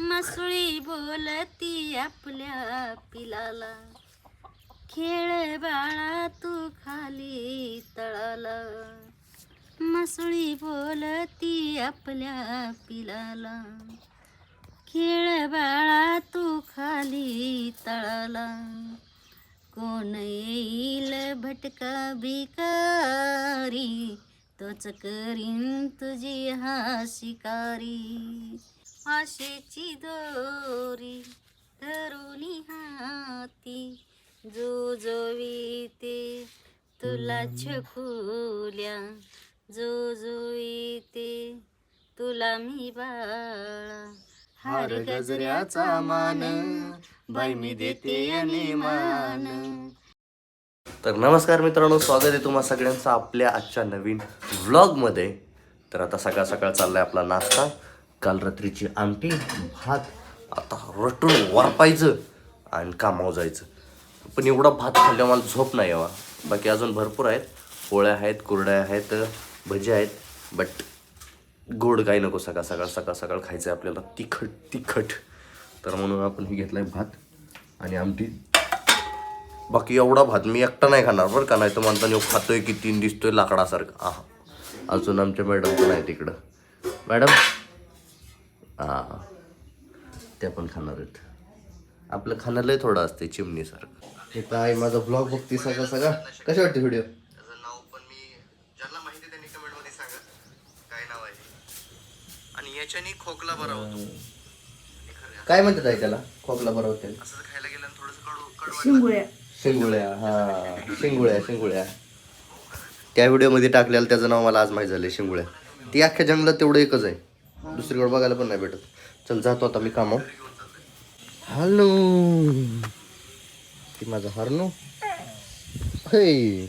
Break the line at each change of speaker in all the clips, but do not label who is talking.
मसळी बोलती आपल्या पिलाला. खेळ बाळा तू खाली तळाला. मसळी बोलती आपल्या पिलाला. खेळ बाळा तू खाली तळाला. कोण येईल भटका भिकारी? तोच करीन तुझी हा शिकारी. आशेची दोरी धरुणी हाती जो जोवीते तुला छकुल्या जो जो येते तुला मी बाळा. हार गजऱ्याचा मान बाई मी देते आणि मान.
तर नमस्कार मित्रांनो स्वागत आहे तुम्हा सगळ्यांचं आपल्या आजच्या नवीन व्लॉगमध्ये तर आता सकाळ सकाळ चाललाय आपला नाश्ता. काल रात्रीची आमटी भात आता रटून वारपायचं आणि कामावर जायचं. पण एवढा भात खाल्ल्यावर मला झोप नाही यावा. बाकी अजून भरपूर आहेत. पोळ्या आहेत कुरड्या आहेत भजी आहेत बट गोड काही नको सकाळ सकाळ सकाळ सकाळ खायचं आहे आपल्याला. तिखट तिखट. तर म्हणून आपण हे घेतलंय भात आणि आमटी. बाकी एवढा भात मी एकटा नाही खाणार बरं का नाही तर म्हणताना ह्यो खातोय की तीन दिसतोय लाकडासारखा. आहा. अजून आमच्या मॅडम पण आहे तिकडं. मॅडम हा त्या पण खाणार आहेत. आपलं खाणं लय थोडं असते चिमणीसारखं. हे काय माझा ब्लॉग बघते सगळं सगळा? कशा वाटते व्हिडिओ त्याचं नाव पण मी ज्यांना माहिती त्यांनी कमेंटमध्ये सांगा. काय नाव आहे आणि याच्याने खोकला बरा होतो. काय म्हणतात आहे त्याला? खोकला बरा होते असं खायला गेलं थोडस कडू कडू शिंगुळ्या. हा. शिंगुळ्या शिंगुळ्या. त्या व्हिडिओमध्ये टाकलेलं त्याचं नाव मला आज माहीत झालं शिंगुळ्या. ती अख्ख्या जंगलात तेवढं एकच आहे. दुसरीकडे बघायला पण नाही भेटत. चल जातो आता मी कामावर. हॅलो. ती माझा हरणू. हे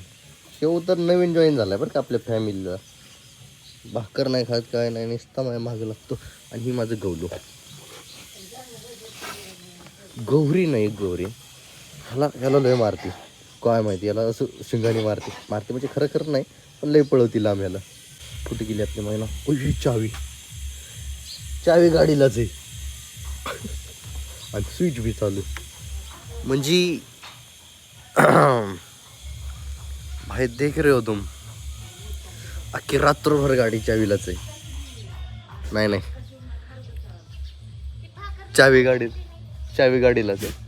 शेव तर नवीन जॉईन झाला आहे बरं का आपल्या फॅमिलीला भाकर नाही खात काय नाही निस्ता माझ्या मागं लागतो. आणि ही माझं गवलो गौरी नाही गौरी. ह्याला ह्याला लय मारते. काय माहिती याला असं शिंगाणी मारते. मारते म्हणजे खरं खरं नाही पण लय पळवती लांब याला कुठे गेली आपली महिना ओय चावी. चावी गाडीलाच आहे. आणि स्विच बी चालू म्हणजे भाई देख रे हो तुम. अख्खी रात्रभर गाडी चावीलाच आहे. नाही नाही. चावी गाडी चावी गाडीलाच आहे.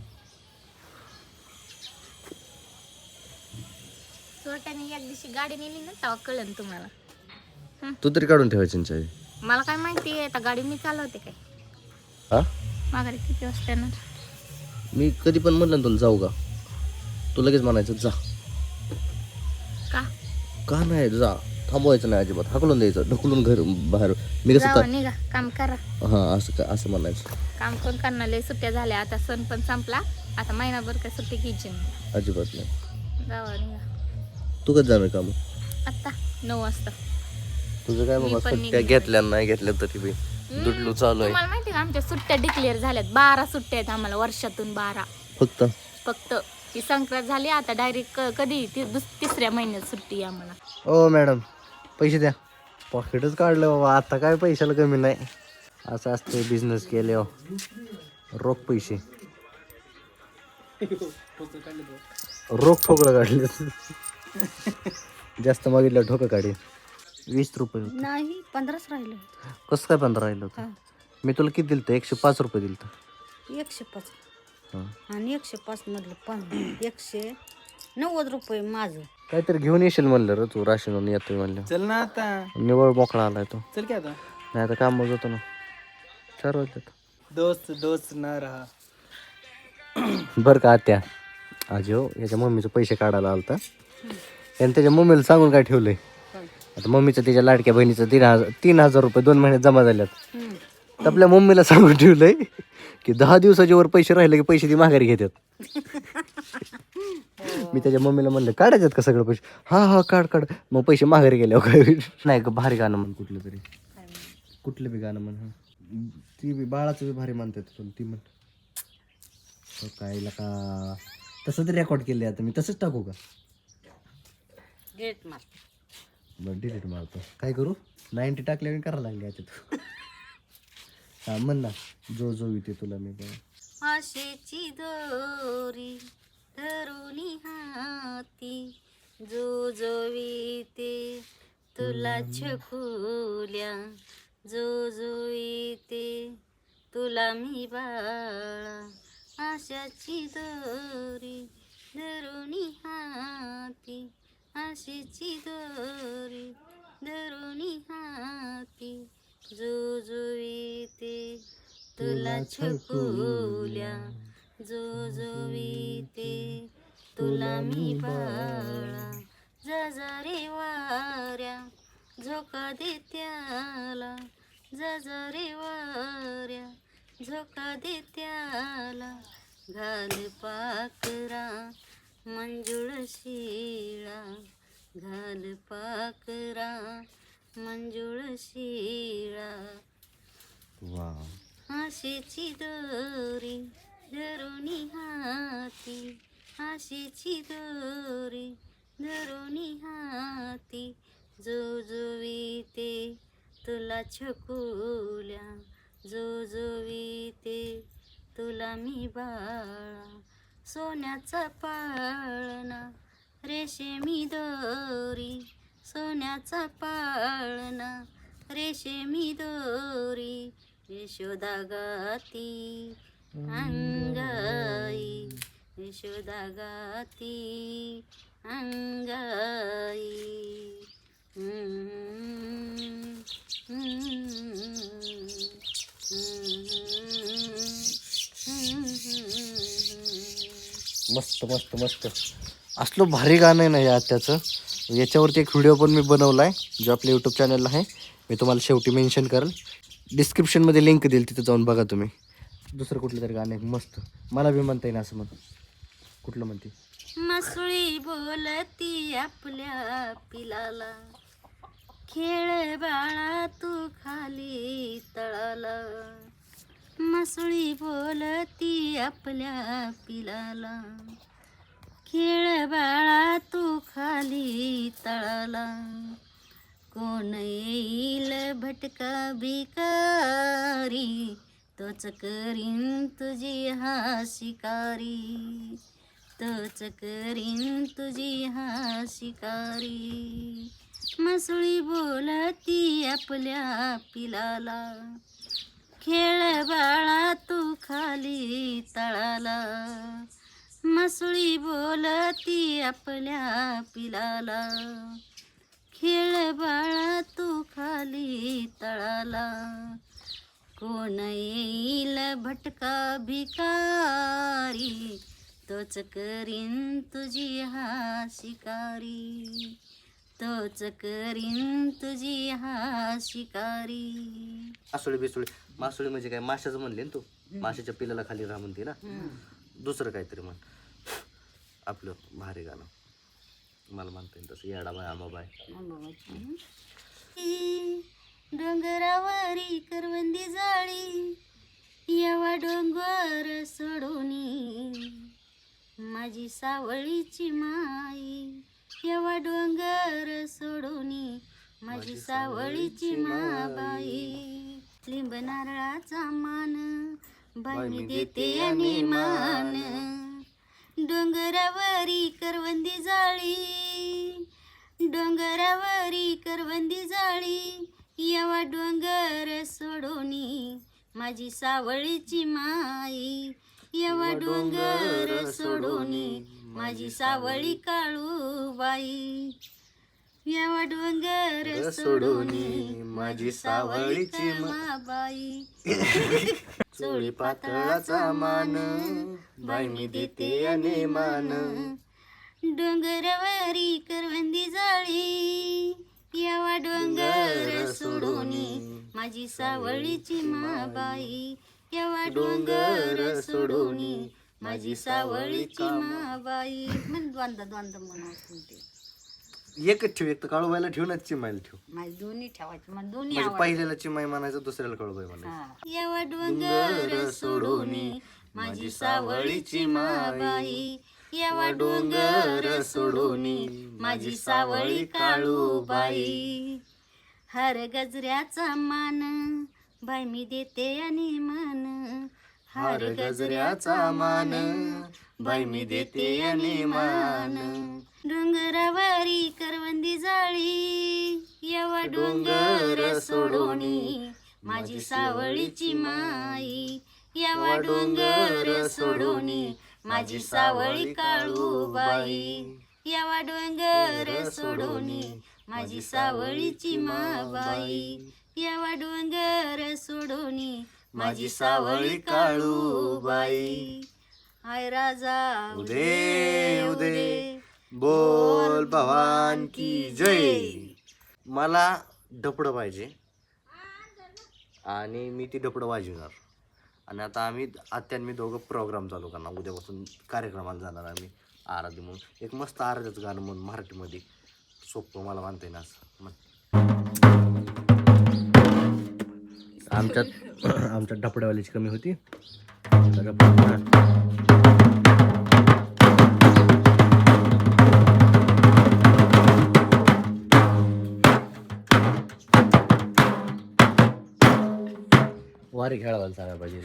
गाडी नेली ना तेव्हा कळन तुम्हाला.
तू तरी काढून ठेवायची ना चावी.
मला काय माहिती आहे आता गाडी मी चालवते काय?
हा?
माघारी किती वाजता येणार?
मी कधी पण म्हणलं ना तुला जाऊ का? तू लगेच म्हणायचं जा.
का?
का नाही जा. थांबवायचं नाही अजिबात. हाकलून द्यायचं. ढकलून घर बाहेर. मी कसं
जावा निघा. काम करा.
हां असं का असं म्हणायचं.
काम कोण करणार. लय सुट्ट्या झाल्या. आता सण पण संपला. आता महिनाभर काय सुट्टी घ्यायची नाही.
अजिबात नाही.
जावा निघा.
तू कधी जाणार का मग
आत्ता नऊ वाजता.
तुझं काय बाबा
पण
सुट्ट्या. घेतल्या नाही घेतल्या तरी बी. दुटलू चालू आहे.
तुम्हाला माहिती का आमच्या सुट्ट्या डिक्लेअर झाल्यात. बारा सुट्ट्या आहेत आम्हाला वर्षातून बारा.
फक्त?
फक्त. ती संक्रांत झाली आता डायरेक्ट कधी? ती दुस तिसऱ्या महिन्यात सुट्टी आहे आम्हाला.
ओ मॅडम पैसे द्या. पॉकेटच काढलं बाबा आता काय पैशाला कमी नाही. असं असते बिझनेस केले रोख पैसे. रोख ठोकलं काढले जास्त मागितलं ठोकं काढे वीस रुपये होते.
नाही पंधराच राहिलं
कसं काय पंधरा राहिलं होतं? मी तुला किती दिलं एकशे पाच रुपये दिलं होतं.
एकशे पाच.
हां.
आणि एकशे पाच मधलं पण एकशे नव्वद रुपये माझं.
काहीतरी घेऊन येशील म्हणलं रे तू राशन येतोय म्हणलं.
चल ना आता.
निवळ मोकळा आलाय तो.
चल की आता.
नाही आता काम जातो ना. चार वाजतात
दोस्त दोस्त न रहा.
बरं का आत्या. आजो याच्या मम्मीचं पैसे काढायला आलता. याने त्याच्या मम्मीला सांगून काय ठेवलंय? आता मम्मीचं त्याच्या लाडक्या बहिणीचं तीन हजार तीन हजार रुपये दोन महिन्यात जमा झाल्यात. तर आपल्या मम्मीला सांगून ठेवलंय की दहा दिवसाच्या वर पैसे राहिले की पैसे ती माघारी घेतात मी त्याच्या मम्मीला म्हणलं काढायच्यात का सगळं पैसे? हा हा काढ काढ. मग पैसे माघारी गेल्यावर काय होईल? नाही ग भारी गाणं म्हण कुठलं तरी. कुठलं बी गाणं म्हण हा. ती बी बाळाचं बी भारी म्हणतात पण ती म्हण. हो काय का? तसं तरी रेकॉर्ड केले आता मी. तसंच टाकू का?
गेट मार.
बरं डिलीट मारतो काय करू? नाईन्टी टाकल्याने करायला लागले याच्यात हा म्हण ना जो जो इथे तुला मी बघ.
आशेची दोरी धरुणी हाती. जो जो विते तुला छकुल्या. जो जो विते तुला मी बाळा. आशाची दोरी धरुणी हाती. आशेची दोरी धरुणी हाती जो जो विते तुला छकुल्या जो जो विते तुला मी बाळा जा रे वाऱ्या झोका दे त्याला जा रे वाऱ्या झोका दे त्याला घाल पाकरा मंजुळ शिळा घाल पाकरा मंजुळ शिळा
वा
आशेची दोरी धरुणी हाती आशेची दोरी धरुणी हाती. जो जो विते तुला छकुल्या जो जो विते तुला मी बाळा. सोन्याचा पाळणं. रेशमी दोरी सोन्याचा पाळणं. रेशमी दोरी यशोदा गाती अंगाई. यशोदा गाती अंगाई.
मस्त मस्त मस्त. असलं भारी गाणं आहे ना या त्याचं याच्यावरती एक व्हिडिओ पण मी बनवला आहे जो आपल्या यूट्यूब चॅनलला आहे. मी तुम्हाला शेवटी मेन्शन करेल. डिस्क्रिप्शनमध्ये लिंक देईल तिथे जाऊन बघा तुम्ही. दुसरं कुठलं तरी गाणं आहे मस्त. मला बी म्हणता येईल असं म्हणून. कुठलं म्हणते?
मसुळी बोलती आपल्या पिलाला. खेळ बाळा तू खाली तळाला. मसुळी बोलती आपल्या पिलाला. खेळ बाळा तू खाली तळाला. कोण येईल भटका भिकारी तोच करीन तुझी हा शिकारी. तोच करीन तुझी हा शिकारी. मसुळी बोलती आपल्या पिलाला. खेळ बाळा तू खाली तळाला. मसुळी बोलती आपल्या पिलाला. खेळ बाळा तू खाली तळाला. कोण येईल भटका भिकारी तोच करीन तुझी हा शिकारी. तोच करीन तुझी हा शिकारी.
असुळी बिसुळी. मासुळी म्हणजे काय? माशाचं म्हणले ना तू? माशाच्या पिलाला खाली राहा म्हणते ना? दुसरं काहीतरी म्हण. आपलं भारी गाणं. मला म्हणता येईल तसं. येडा बाय आमा बाय.
डोंगरावरी करवंदी जाळी यावा डोंगर सोडूनी. माझी सावळीची माई यावा डोंगर सोडूनी. माझी सावळीची माबाई लिंब नारळाचा मान बाई मी देते आणि मान. डोंगरावरी करवंदी जाळी डोंगरावरी करवंदी जाळी यावा डोंगर सोडूनी माझी सावळीची माई. यावा डोंगर सोडूनी माझी सावळी काळू बाई यावा डोंगर सोडूनी माझी सावळीची माबाई
चोळी पातळाचा मान. बाई मी देते आणि मान.
डोंगरावरी करवंदी जाळी. यावा डोंगर सोडूनी माझी सावळीची माबाई यावा डोंगर सोडूनी माझी सावळीची माबाई म्हण द्वंद द्वंद म्हणून ते
एकच ठेव एक तर काळूबाईला ठेव ना चिमायला ठेव.
माझी दोन्ही ठेवायची मला दोन्ही
म्हणजे
आवडतात.
पहिल्याला चिमाई म्हणायचं दुसऱ्याला काळूबाई म्हणायचं.
यावा डोंगर सोडूनी माझी सावळीची माबाई यावा डोंगर सोडूनी माझी सावळी काळूबाई. हर गजऱ्याचा मान
बाय मी देते आणि मान.
हार गजऱ्याचा मान बाई मी देते आणि मान.
डोंगरावारी करवंदी जाळी यवा डोंगर सोडोनी माझी सावळीची माई. यवा डोंगर सोडोनी माझी सावळी काळूबाई यवा डोंगर सोडोनी माझी सावळीची माबाई यवा डोंगर सोडोनी माझी सावळी काळूबाई हाय राजा
उदे. उदे. बोल भवान की जय. मला डपडं पाहिजे. आणि मी ती डपडं वाजवणार. आणि आता आम्ही आत्यान मी दोघं प्रोग्राम चालू करणार. उद्यापासून कार्यक्रमाला जाणार आम्ही आराधी म्हणून. एक मस्त आराध्याचं गाणं म्हणून मराठीमध्ये. सोपं मला मानता येईल असं. आमच्यात आमच्यात डपड्यावालीची कमी होती.
મારી
ખેડવાલ સારા ભાજી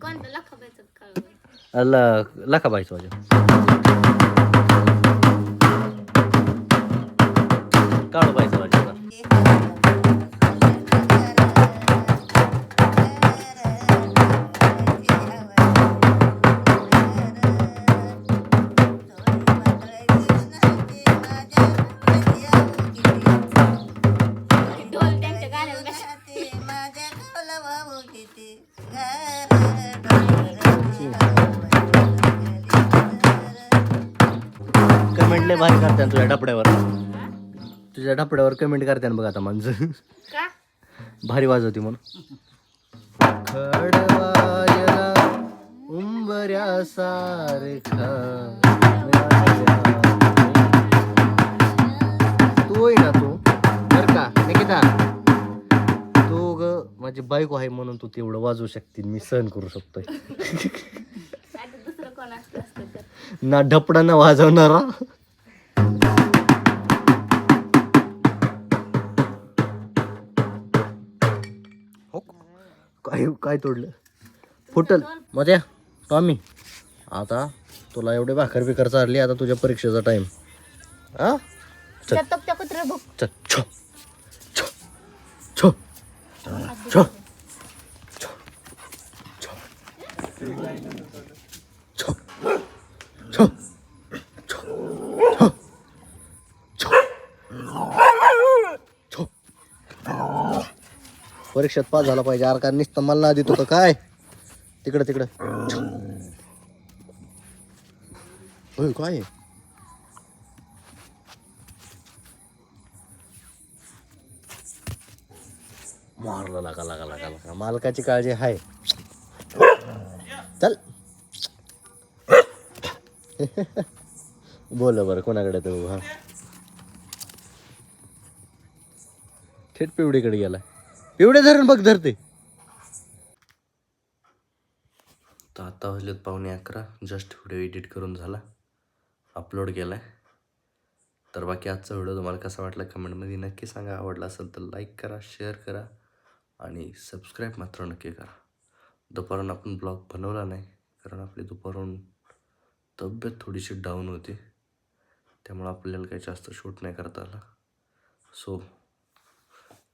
કોણ તો લખાભાઈ તો
અલ્લા લખાભાઈ સોજો
कमेंट लय भारी करते तुझ्या डपड्यावर तुझ्या डपड्यावर कमेंट करते बघ आता माणसं.
का?
भारी वाजवती म्हणून. खडवायला उंबऱ्या सारखा तू होई ना तू? बर का निकिता. तू ग माझी बायको आहे म्हणून तू तेवढं वाजवू शकते मी सहन करू शकतोय. ना ढपडा ना वाजवणारा. काय काय तोडलं? फुटल. मध्ये टॉमी आता तुला एवढे भाकर बिकर चालली आता तुझ्या परीक्षेचा टाइम हा? चल.
त्या बघ.
चल छो छो छो छो छो छो छो छो छो छो छो परीक्षेत पास झाला पाहिजे. अर का नुसतं मला देतो का काय? तिकडं तिकडं. होय काय मारला लागा लागा लागा लागा. मालकाची काळजी आहे चल. बोल बरं कोणाकडे तो हा? थेट पिवडीकडे गेला. एवढे धरण बघ धरते. तर आता वाजलेत पावणे अकरा. जस्ट व्हिडिओ एडिट करून झाला. अपलोड केला आहे तर बाकी आजचा व्हिडिओ तुम्हाला कसा वाटला कमेंटमध्ये नक्की सांगा. आवडला असेल तर लाईक करा शेअर करा आणि सबस्क्राईब मात्र नक्की करा. दुपारून आपण ब्लॉग बनवला नाही कारण आपली दुपारून तब्येत थोडीशी डाऊन होती. त्यामुळं आपल्याला काही जास्त शूट नाही करता आला. सो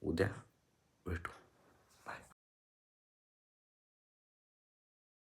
उद्या. wait